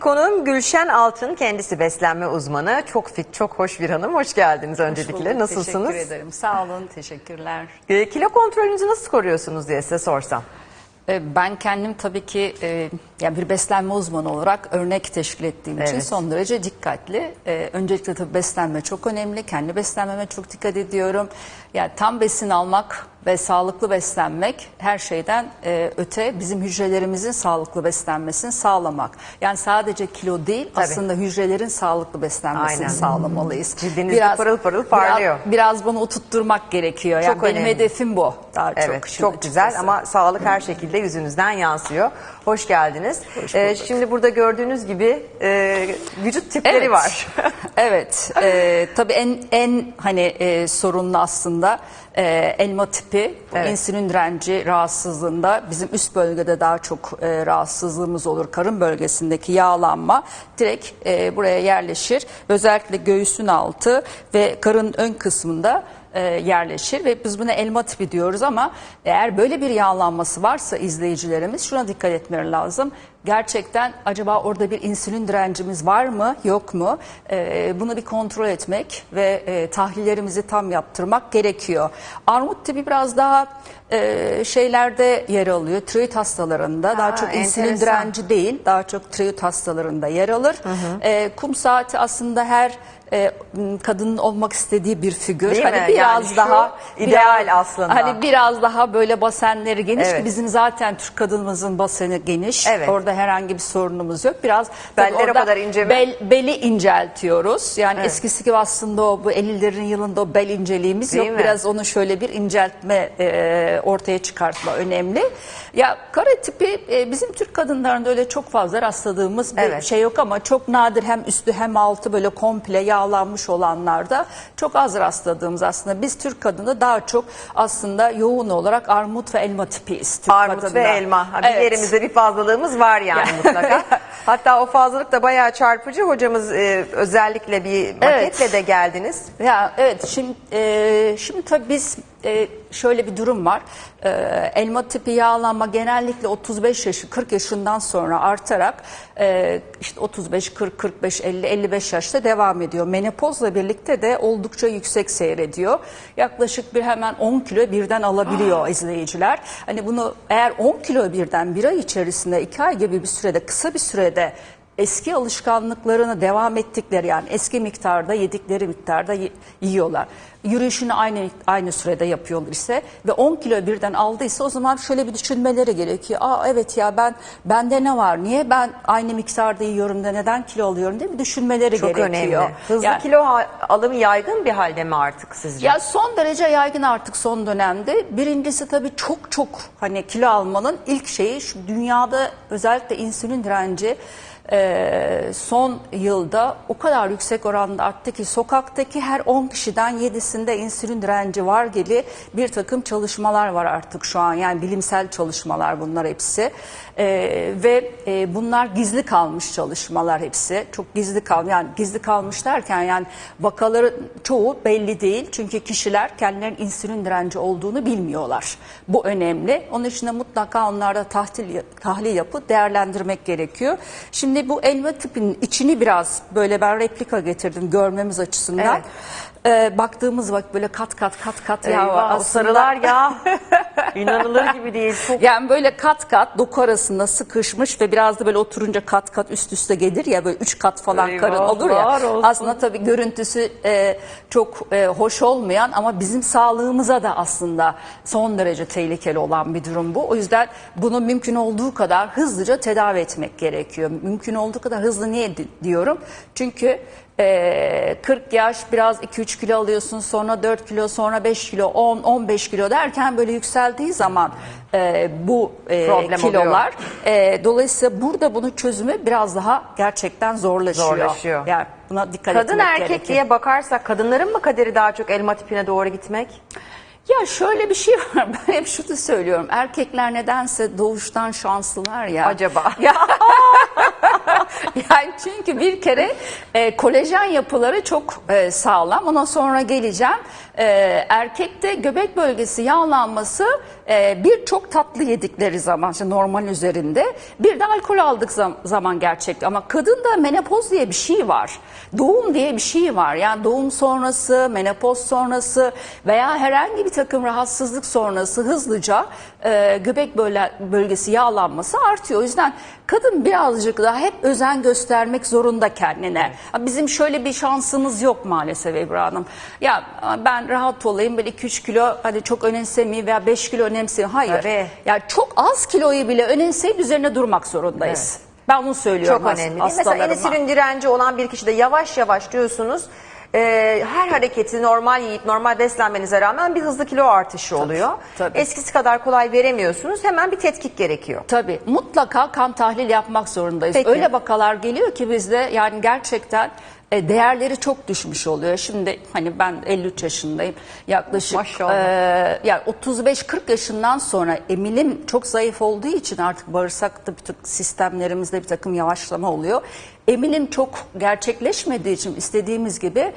Konuğum Gülşen Altın, kendisi beslenme uzmanı. Çok fit, çok hoş bir hanım. Hoş geldiniz Hoş öncelikle. bulduk, Nasılsınız? Teşekkür ederim. Sağ olun. Teşekkürler. Ee, kilo kontrolünüzü nasıl koruyorsunuz diye size sorsam. Ee, Ben kendim tabii ki e, yani bir beslenme uzmanı olarak örnek teşkil ettiğim için Evet. son derece dikkatli. Ee, öncelikle tabii beslenme çok önemli. Kendi beslenmeme çok dikkat ediyorum. Yani tam besin almak ve sağlıklı beslenmek her şeyden e, öte bizim hücrelerimizin sağlıklı beslenmesini sağlamak. Yani sadece kilo değil Tabii. aslında hücrelerin sağlıklı beslenmesini Aynen. sağlamalıyız. Cildiniz de pırıl pırıl parlıyor. Biraz, biraz bunu oturtturmak gerekiyor. Yani Çok benim önemli. hedefim bu. Daha Evet, çok. çok, güzel açıkçası. ama sağlık her şekilde yüzünüzden yansıyor. Hoş geldiniz. Ee, şimdi burada gördüğünüz gibi e, vücut tipleri Evet. var. evet. E, tabii en en hani e, sorunlu aslında e, elma tipi, Evet. insülin direnci rahatsızlığında bizim üst bölgede daha çok e, rahatsızlığımız olur. Karın bölgesindeki yağlanma direkt e, buraya yerleşir. Özellikle göğsün altı ve karın ön kısmında e, yerleşir ve biz buna elma tipi diyoruz ama eğer böyle bir yağlanması varsa izleyicilerimiz şuna dikkat etmeleri lazım. Gerçekten acaba orada bir insülin direncimiz var mı yok mu? E, bunu bir kontrol etmek ve e, tahlillerimizi tam yaptırmak gerekiyor. Armut tipi biraz daha e, şeylerde yer alıyor. Tiroid hastalarında daha çok insülin enteresan. direnci değil daha çok tiroid hastalarında yer alır. E, kum saati aslında her e, kadının olmak istediği bir figür. Değil hani mi? biraz Yani daha ideal biraz- aslında. Hani biraz daha böyle basenleri geniş Evet. ki bizim zaten Türk kadınımızın baseni geniş. Evet. Orada herhangi bir sorunumuz yok. Biraz tabii Beller o orada kadar ince mi? Bel, beli inceltiyoruz. Yani Evet. eskisi gibi aslında o bu 50'lerin yılında o bel inceliğimiz Değil yok. mi? Biraz onu şöyle bir inceltme e, ortaya çıkartma önemli. Ya kare tipi e, bizim Türk kadınlarında öyle çok fazla rastladığımız bir Evet. şey yok ama çok nadir hem üstü hem altı böyle komple yağlanmış olanlarda çok az rastladığımız aslında. Biz Türk kadını daha çok aslında yoğun olarak armut ve elma tipiyiz. Türk Armut ve kadında. elma. Ha, Bir Evet. yerimizde bir fazlalığımız var yani mutlaka. Hatta o fazlalık da bayağı çarpıcı. Hocamız e, özellikle bir maketle de geldiniz. Ya evet şimdi e, şimdi tabii biz e, şöyle bir durum var. E, elma tipi yağlanma genellikle 35 yaşı 40 yaşından sonra artarak e, işte 35 40 45 50 55 yaşta devam ediyor. Menopozla birlikte de oldukça yüksek seyrediyor. Yaklaşık bir hemen 10 kilo birden alabiliyor izleyiciler. Hani bunu eğer 10 kilo birden bir ay içerisinde 2 ay gibi bir sürede kısa bir sürede eski alışkanlıklarını devam ettikleri yani eski miktarda yedikleri miktarda yiyorlar. Yürüyüşünü aynı aynı sürede yapıyorlar ise ve 10 kilo birden aldıysa o zaman şöyle bir düşünmeleri gerekiyor. Aa evet ya ben bende ne var? Niye ben aynı miktarda yiyorum da neden kilo alıyorum diye bir düşünmeleri Çok gerekiyor. önemli. Hızlı Yani- kilo alımı yaygın bir halde mi artık sizce? ya son derece yaygın artık son dönemde. Birincisi tabii çok çok hani kilo almanın ilk şeyi şu dünyada özellikle insülin direnci e, son yılda o kadar yüksek oranda arttı ki sokaktaki her 10 kişiden 7'sinde insülin direnci var gibi bir takım çalışmalar var artık şu an. Yani bilimsel çalışmalar bunlar hepsi. E, ve e, bunlar gizli kalmış çalışmalar hepsi. Çok gizli kal yani gizli kalmış derken yani vakaların çoğu belli değil. Çünkü kişiler kendilerinin insülin direnci olduğunu bilmiyorlar. Bu önemli. Onun için de mutlaka onlarda tahlil, tahlil yapıp değerlendirmek gerekiyor. Şimdi bu elma tipinin içini biraz böyle ben replika getirdim görmemiz açısından. Evet. Ee, baktığımız vakit böyle kat kat kat kat yağ var. Eyvah, Aslında- sarılar ya. İnanılır gibi değil. Çok yani böyle kat kat doku arasında sıkışmış ve biraz da böyle oturunca kat kat üst üste gelir ya böyle üç kat falan Eyvah, karın olur ya. olsun. Aslında tabii görüntüsü e, çok e, hoş olmayan ama bizim sağlığımıza da aslında son derece tehlikeli olan bir durum bu. O yüzden bunu mümkün olduğu kadar hızlıca tedavi etmek gerekiyor. Mümkün olduğu kadar hızlı niye di- diyorum? Çünkü e, 40 yaş biraz 2-3 kilo alıyorsun sonra 4 kilo sonra 5 kilo 10-15 kilo derken böyle yükseldiği zaman e, bu e, Problem kilolar e, dolayısıyla burada bunun çözümü biraz daha gerçekten zorlaşıyor. Zorlaşıyor. Yani buna dikkat Kadın etmek erkek gerekiyor. diye bakarsak kadınların mı kaderi daha çok elma tipine doğru gitmek? Ya şöyle bir şey var ben hep şunu söylüyorum erkekler nedense doğuştan şanslılar ya. Acaba? Ya, yani çünkü bir kere e, kolajen yapıları çok e, sağlam. Ona sonra geleceğim. E, erkekte göbek bölgesi yağlanması e, bir çok tatlı yedikleri zaman işte normal üzerinde bir de alkol aldık zam- zaman gerçekte ama kadında menopoz diye bir şey var. Doğum diye bir şey var. Yani doğum sonrası, menopoz sonrası veya herhangi bir takım rahatsızlık sonrası hızlıca e, göbek bölgesi yağlanması artıyor. O yüzden kadın birazcık daha hep özen göstermek zorunda kendine. Bizim şöyle bir şansımız yok maalesef Ebru Hanım. Ya ben rahat olayım böyle 2-3 kilo hadi çok önemsemeyeyim veya 5 kilo önemsemeyeyim. Hayır. Tabii. Ya çok az kiloyu bile önemseyip üzerine durmak zorundayız. Ben bunu söylüyorum Çok önemli. değil? Mesela insülin direnci olan bir kişide yavaş yavaş diyorsunuz e, her hareketi normal yiyip normal beslenmenize rağmen bir hızlı kilo artışı oluyor. tabii. Eskisi kadar kolay veremiyorsunuz. Hemen bir tetkik gerekiyor. Tabii mutlaka kan tahlil yapmak zorundayız. Peki. Öyle vakalar geliyor ki bizde yani gerçekten e, değerleri çok düşmüş oluyor. Şimdi hani ben 53 yaşındayım. Yaklaşık Maşallah. e, yani 35-40 yaşından sonra emilim çok zayıf olduğu için artık bağırsakta bir tık sistemlerimizde bir takım yavaşlama oluyor. Emilim çok gerçekleşmediği için istediğimiz gibi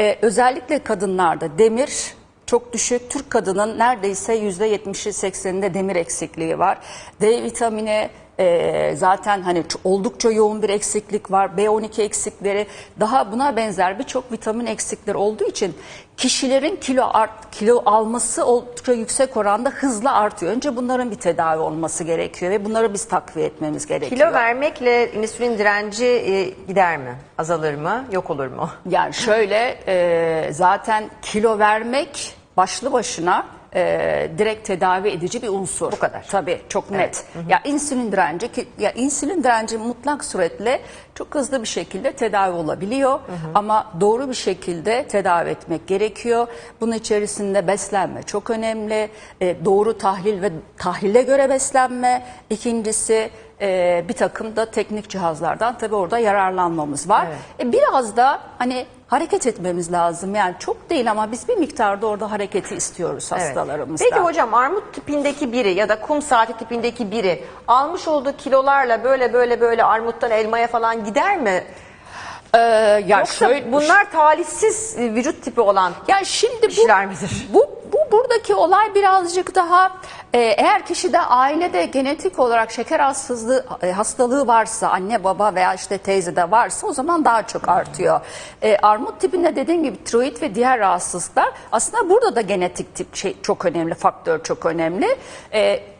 e, özellikle kadınlarda demir çok düşük. Türk kadının neredeyse %70'i 80'inde demir eksikliği var. D vitamini e, zaten hani oldukça yoğun bir eksiklik var. B12 eksikleri daha buna benzer birçok vitamin eksikleri olduğu için kişilerin kilo art, kilo alması oldukça yüksek oranda hızla artıyor. Önce bunların bir tedavi olması gerekiyor ve bunları biz takviye etmemiz gerekiyor. Kilo vermekle insülin direnci e, gider mi? Azalır mı? Yok olur mu? Yani şöyle e, zaten kilo vermek başlı başına e, direkt tedavi edici bir unsur. Bu kadar. Tabii çok net. Ya insülin direnci ki ya insülin direnci mutlak suretle çok hızlı bir şekilde tedavi olabiliyor ama doğru bir şekilde tedavi etmek gerekiyor. Bunun içerisinde beslenme çok önemli. E, doğru tahlil ve tahlile göre beslenme. İkincisi e, bir takım da teknik cihazlardan tabii orada yararlanmamız var. E, biraz da hani hareket etmemiz lazım. Yani çok değil ama biz bir miktarda orada hareketi istiyoruz Evet. hastalarımızda. Peki hocam armut tipindeki biri ya da kum saati tipindeki biri almış olduğu kilolarla böyle böyle böyle armuttan elmaya falan gider mi? Ee, ya Yoksa şöyle, bunlar talihsiz e, vücut tipi olan Ya şimdi bu, kişiler midir? bu, bu buradaki olay birazcık daha e, eğer kişide ailede genetik olarak şeker hastalığı, e, hastalığı varsa anne baba veya işte teyze de varsa o zaman daha çok artıyor. E, armut tipinde dediğim gibi tiroid ve diğer rahatsızlıklar aslında burada da genetik tip şey çok önemli, faktör çok önemli. E,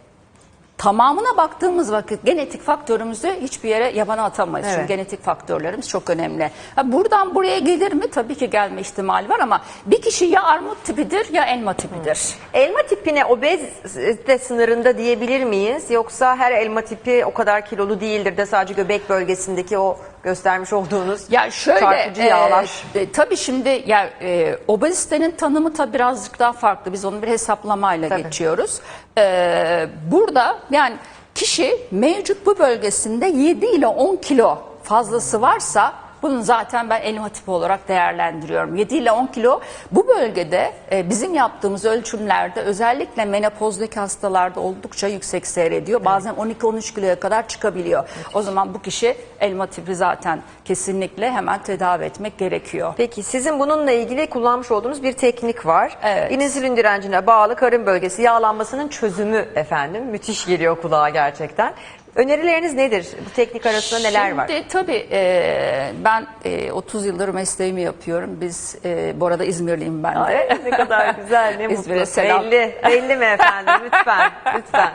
Tamamına baktığımız vakit genetik faktörümüzü hiçbir yere yabana atamayız. Evet. Çünkü genetik faktörlerimiz çok önemli. Ha, buradan buraya gelir mi? Tabii ki gelme ihtimali var ama bir kişi ya armut tipidir ya elma tipidir. Elma tipine obezite sınırında diyebilir miyiz? Yoksa her elma tipi o kadar kilolu değildir de sadece göbek bölgesindeki o göstermiş olduğunuz Ya şöyle çarpıcı e, yağlar. e, tabii şimdi ya e, obezitenin tanımı tabii birazcık daha farklı. Biz onu bir hesaplamayla Tabii. geçiyoruz. E, burada yani kişi mevcut bu bölgesinde 7 ile 10 kilo fazlası varsa bunun zaten ben elma tipi olarak değerlendiriyorum. 7 ile 10 kilo bu bölgede e, bizim yaptığımız ölçümlerde özellikle menopozdaki hastalarda oldukça yüksek seyrediyor. Bazen 12-13 kiloya kadar çıkabiliyor. O zaman bu kişi elma tipi zaten kesinlikle hemen tedavi etmek gerekiyor. Peki sizin bununla ilgili kullanmış olduğunuz bir teknik var. Evet. İnsülin direncine bağlı karın bölgesi yağlanmasının çözümü efendim. Müthiş geliyor kulağa gerçekten. Önerileriniz nedir? Bu teknik arasında neler var? Şimdi tabii e, ben e, 30 yıldır mesleğimi yapıyorum. Biz e, bu arada İzmirliyim ben de. Ay, ne kadar güzel, ne mutlu. selam. Belli, belli mi efendim? Lütfen, lütfen.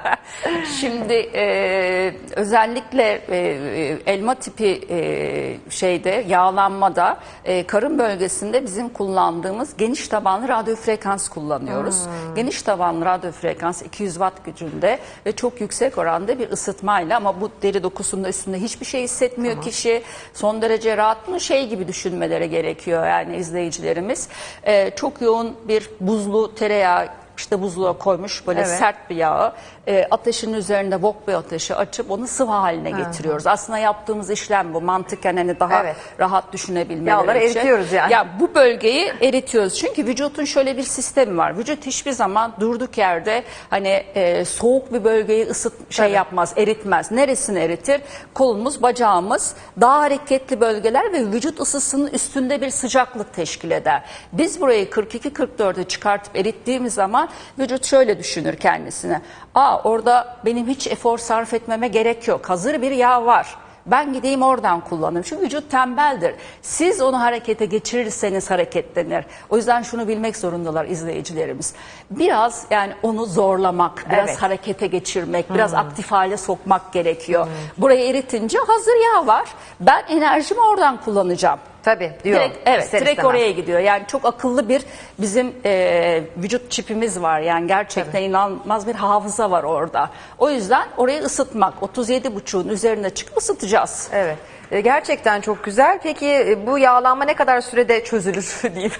Şimdi e, özellikle e, e, elma tipi e, şeyde yağlanmada e, karın bölgesinde bizim kullandığımız geniş tabanlı radyo frekans kullanıyoruz. Geniş tabanlı radyo frekans 200 watt gücünde ve çok yüksek oranda bir ısıtmayla ama bu deri dokusunda üstünde hiçbir şey hissetmiyor kişi. Son derece rahat mı şey gibi düşünmeleri gerekiyor yani izleyicilerimiz. E, çok yoğun bir buzlu tereyağı işte buzluğa koymuş böyle Evet. sert bir yağı. E, ateşin üzerinde wok bir ateşi açıp onu sıvı haline getiriyoruz. Aslında yaptığımız işlem bu. Mantıken hani daha Evet. rahat düşünebilmeleri Yağları için. eritiyoruz yani. Ya bu bölgeyi eritiyoruz. Çünkü vücutun şöyle bir sistemi var. Vücut hiçbir zaman durduk yerde hani e, soğuk bir bölgeyi ısıt şey Tabii. yapmaz, eritmez. Neresini eritir? Kolumuz, bacağımız, daha hareketli bölgeler ve vücut ısısının üstünde bir sıcaklık teşkil eder. Biz burayı 42-44'e çıkartıp erittiğimiz zaman vücut şöyle düşünür kendisine. Aa orada benim hiç efor sarf etmeme gerek yok. Hazır bir yağ var. Ben gideyim oradan kullanayım. Çünkü vücut tembeldir. Siz onu harekete geçirirseniz hareketlenir. O yüzden şunu bilmek zorundalar izleyicilerimiz. Biraz yani onu zorlamak, biraz Evet. harekete geçirmek, biraz aktif hale sokmak gerekiyor. Burayı eritince hazır yağ var. Ben enerjimi oradan kullanacağım. Tabii diyor. Direkt, evet, İster direkt istemez. oraya gidiyor. Yani çok akıllı bir bizim e, vücut çipimiz var. Yani gerçekten inanılmaz bir hafıza var orada. O yüzden orayı ısıtmak, 37,5'un üzerine çıkıp ısıtacağız. Evet. E, Gerçekten çok güzel. Peki e, bu yağlanma ne kadar sürede çözülür diyeyim.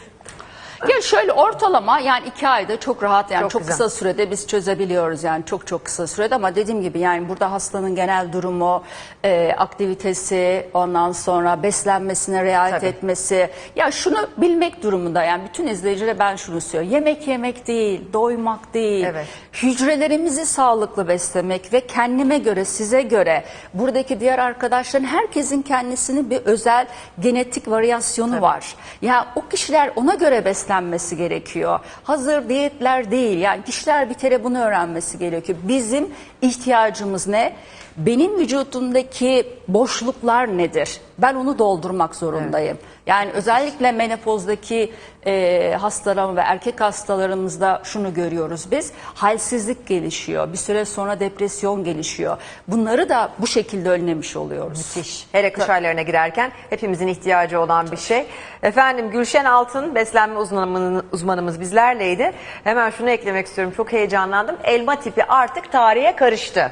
Ya şöyle ortalama yani iki ayda çok rahat yani Çok çok, güzel. kısa sürede biz çözebiliyoruz yani çok çok kısa sürede ama dediğim gibi yani burada hastanın genel durumu, e, aktivitesi, ondan sonra beslenmesine riayet Tabii. etmesi. Ya şunu bilmek durumunda yani bütün izleyicilere ben şunu söylüyorum. Yemek yemek değil, doymak değil. Evet. Hücrelerimizi sağlıklı beslemek ve kendime göre, size göre, buradaki diğer arkadaşların herkesin kendisinin bir özel genetik varyasyonu var. Ya o kişiler ona göre beslenmesi gerekiyor. Hazır diyetler değil. Yani kişiler bir kere bunu öğrenmesi gerekiyor. Bizim ihtiyacımız ne? Benim vücudumdaki boşluklar nedir? Ben onu doldurmak zorundayım. Yani özellikle menopozdaki e, hastalarım ve erkek hastalarımızda şunu görüyoruz biz. Halsizlik gelişiyor. Bir süre sonra depresyon gelişiyor. Bunları da bu şekilde önlemiş oluyoruz. Müthiş. Hele kış aylarına girerken hepimizin ihtiyacı olan bir şey. Efendim Gülşen Altın beslenme uzmanımız, uzmanımız bizlerleydi. Hemen şunu eklemek istiyorum. Çok heyecanlandım. Elma tipi artık tarihe karıştı.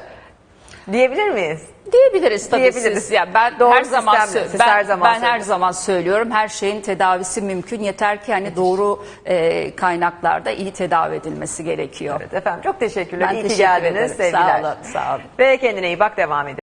Diyebilir miyiz? Diyebiliriz tabii Diyebiliriz. siz. Ya ben Doğru her zaman siz ben, her zaman ben her zaman söylüyorum. Her şeyin tedavisi mümkün. Yeter ki hani doğru e, kaynaklarda iyi tedavi edilmesi gerekiyor. Evet efendim çok teşekkürler. Ben İyi ki teşekkür geldiniz. ederim. Sevgiler. Sağ olun, sağ olun. Ve kendine iyi bak devam edelim.